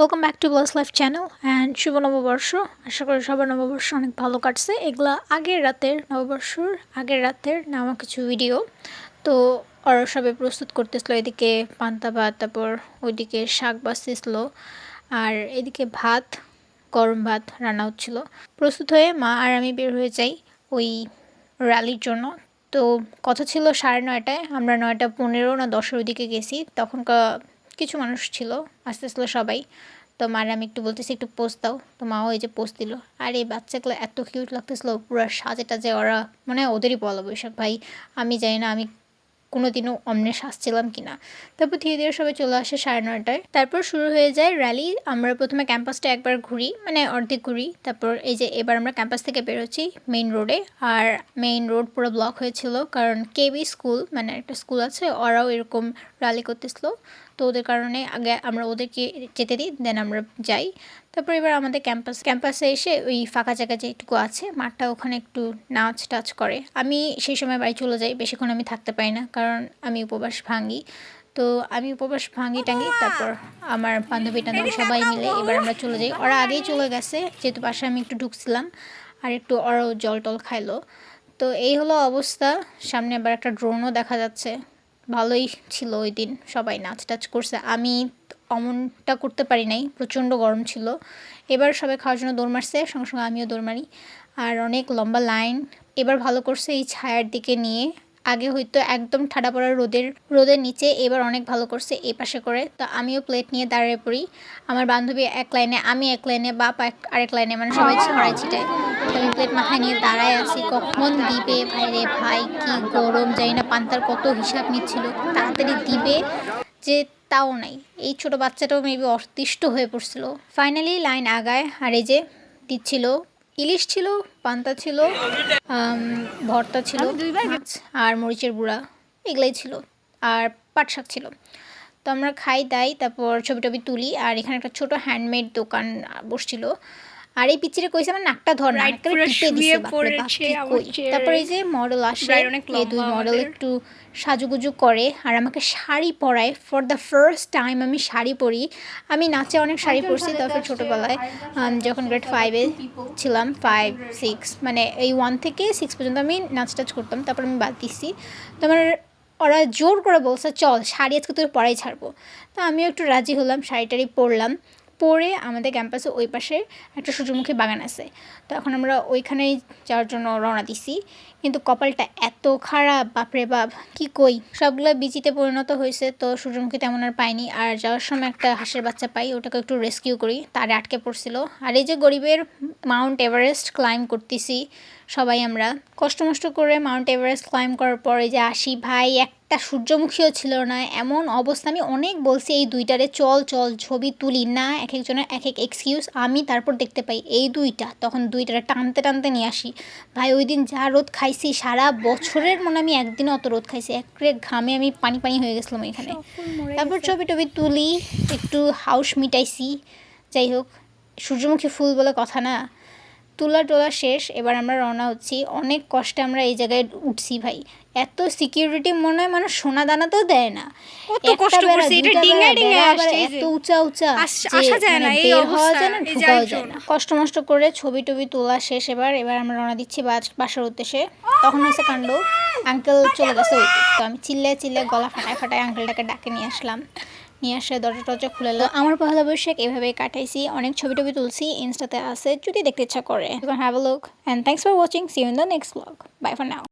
Welcome back to bliss life channel and শুভ নববর্ষ। আশা করি সবার নববর্ষ অনেক ভালো কাটছে। এগুলা আগের রাতের নববর্ষর আগের রাতের নেওয়া কিছু ভিডিও তো ওরা সবে প্রস্তুত করতেছিল এদিকে পান্তা ভাত, তারপর ওইদিকে শাক বাঁচতেছিল আর এদিকে ভাত, গরম ভাত রান্না হচ্ছিল। প্রস্তুত হয়ে মা আর আমি বের হয়ে যাই ওই র্যালির জন্য। তো কথা ছিল সাড়ে নয়টায়, আমরা নয়টা পনেরো না দশের ওইদিকে গেছি। তখনকার কিছু মানুষ ছিল, আস্তে আস্তে সবাই। তো মার আমি একটু বলতেছি, একটু পোস্ট দাও। তো মাও এই যে পোস্ট দিল। আর এই বাচ্চাগুলো এত কিউট লাগতেছিলো, পুরো সাজে টাজে ওরা মানে ওদেরই বলা বৈশাখ ভাই। আমি জানি না আমি কোনো দিনও অমনে সাজছিলাম কি না তারপর ধীরে ধীরে সবাই চলে আসে সাড়ে নয়টায়। তারপর শুরু হয়ে যায় র্যালি আমরা প্রথমে ক্যাম্পাসটা একবার ঘুরি মানে অর্ধেক ঘুরি। তারপর এই যে এবার আমরা ক্যাম্পাস থেকে বেরোচ্ছি মেইন রোডে আর মেইন রোড পুরো ব্লক হয়েছিল, কারণ কেবি স্কুল মানে একটা স্কুল আছে, ওরাও এরকম র্যালি করতেছিল। তো ওদের কারণে আগে আমরা ওদেরকে যেতে দিই দেন আমরা যাই। তারপর এবার আমাদের ক্যাম্পাস, ক্যাম্পাসে এসে ওই ফাঁকা জায়গা যেটুকু আছে, মাঠটা ওখানে একটু নাচ টাচ করে। আমি সেই সময় বাড়ি চলে যাই, বেশিক্ষণ আমি থাকতে পারি না, কারণ আমি উপবাস ভাঙি তো আমি উপবাস ভাঙি টাঙ্গি তারপর আমার বান্ধবী টান্ধবী সবাই মিলে এবার আমরা চলে যাই। ওরা আগেই চলে গেছে, যেহেতু বাসায় আমি একটু ঢুকছিলাম আর একটু ওরাও জল টল খাইলো। তো এই হলো অবস্থা, সামনে আবার একটা ড্রোনও দেখা যাচ্ছে। ভালোই ছিল ওই দিন। সবাই নাচ টাচ করছে। আমি অমনটা করতে পারি নাই, প্রচণ্ড গরম ছিল। এবার সবাই খাওয়ার জন্য দৌড় মারছে, সঙ্গে সঙ্গে আমিও দৌড় মারি। আর অনেক লম্বা লাইন। এবার ভালো করছে এই ছায়ার দিকে নিয়ে। আগে হয়তো একদম ঠাডা পড়া রোদের রোদের নিচে, এবার অনেক ভালো করছে এই পাশে করে। তো আমিও প্লেট নিয়ে দাঁড়িয়ে পড়ি। আমার বান্ধবী এক লাইনে আমি এক লাইনে বাপ আরেক লাইনে মানে সবাই ছড়াই ছিটাই আমি প্লেট মাথায় নিয়ে দাঁড়ায় আছি, কখন দিবে? ভাই রে ভাই, কি গরম? যাই না পান্তার কত হিসাব নিচ্ছিল। তাড়াতাড়ি দিবে যে তাও নাই। এই ছোট বাচ্চাটাও মেবি অতিষ্ঠ হয়ে পড়ছিল। ফাইনালি লাইন আগায়, আর এই যে দিচ্ছিল ইলিশ ছিল পান্তা ছিল ভর্তা ছিল আর মরিচের গুঁড়া এগুলাই ছিল। আর পাট শাক ছিল। তো আমরা খাই দাই তারপর ছবি টবি তুলি। আর এখানে একটা ছোট হ্যান্ডমেড দোকান বসছিল। আর এই পিচিরে কইছে আমার নাকটা ধর না টিপে দিছে তারপর এই যে মডেল আসে এই দুই মডেল একটু সাজুগুজু করে আর আমাকে শাড়ি পরায় ফর দ্য ফার্স্ট টাইম আমি শাড়ি পরি। আমি নাচে অনেক শাড়ি পরছি তারপর ছোটোবেলায় যখন গ্রেড ফাইভে ছিলাম ফাইভ সিক্স মানে এই ওয়ান থেকে সিক্স পর্যন্ত আমি নাচ টাচ করতাম তারপর আমি বাদ দিচ্ছি তো আমার ওরা জোর করে বলছে চল শাড়ি আজকে তোর পরাই ছাড়বো। তো আমিও একটু রাজি হলাম শাড়ি টাড়ি পরলাম। পরে আমাদের ক্যাম্পাসে ওই পাশে একটা সূর্যমুখী বাগান আছে। তো এখন আমরা ওইখানেই যাওয়ার জন্য রওনা দিছি। কিন্তু কপালটা এত খারাপ, বাপরে বাপ, কি কই? সবগুলো বিচিতে পরিণত হয়েছে, তো সূর্যমুখী তেমন আর পাইনি। আর যাওয়ার সময় একটা হাঁসের বাচ্চা পাই, ওটাকে একটু রেস্কিউ করি। তারে আটকে পড়ছিল। আর এই যে গরিবের মাউন্ট এভারেস্ট ক্লাইম করতেছি, সবাই আমরা। কষ্ট মষ্ট করে মাউন্ট এভারেস্ট ক্লাইম করার পরে যে আসি, ভাই একটা সূর্যমুখীও ছিল না। এমন অবস্থা আমি অনেক বলছি এই দুইটারে চল চল ছবি তুলি না এক একজনের এক এক এক্সকিউজ আমি তারপর দেখতে পাই এই দুইটা। তখন দুইটারে টানতে টানতে নিয়ে আসি। ভাই ওই দিন যা রোদ খাইছি সারা বছরের মনে আমি একদিন অত রোদ খাইছি এক ঘামে আমি পানি পানি হয়ে গেছিলাম এখানে। তারপর ছবি টবি তুলি একটু হাউস মিটাইছি। যাই হোক সূর্যমুখী ফুল বলে কথা না। তোলা টোলা শেষ এবার আমরা রওনা হচ্ছি। অনেক কষ্টে আমরা এই জায়গায় উঠছি ভাই। এত সিকিউরিটি মনে হয় মানুষ সোনা দানা তো দেয় না। কত কষ্ট করছে এটা ডিঙে ডিঙে আসছে এত উঁচা উঁচা। আসা যায় না মানে এই অবস্থা না ঢোকাও যায় না। কষ্ট মষ্ট করে ছবি টবি তোলা শেষ এবার। এবার আমরা রওনা দিচ্ছি বাস- বাসার উদ্দেশ্যে। তখন হয়েছে কাণ্ড। আঙ্কেল চলে গেছে তো আমি চিল্লে চিল্লে গলা ফাটায় ফাটায় আঙ্কেলটাকে ডাকে নিয়ে আসলাম। নিয়ে আসে, দরজা টরজা খুলে আমার পহেলা বৈশাখ এভাবে কাটাইছি। অনেক ছবি টবি তুলছি, ইনস্টাতে আছে, যদি দেখতে ইচ্ছা করে। Have look and thanks for watching see in the next blog bye for now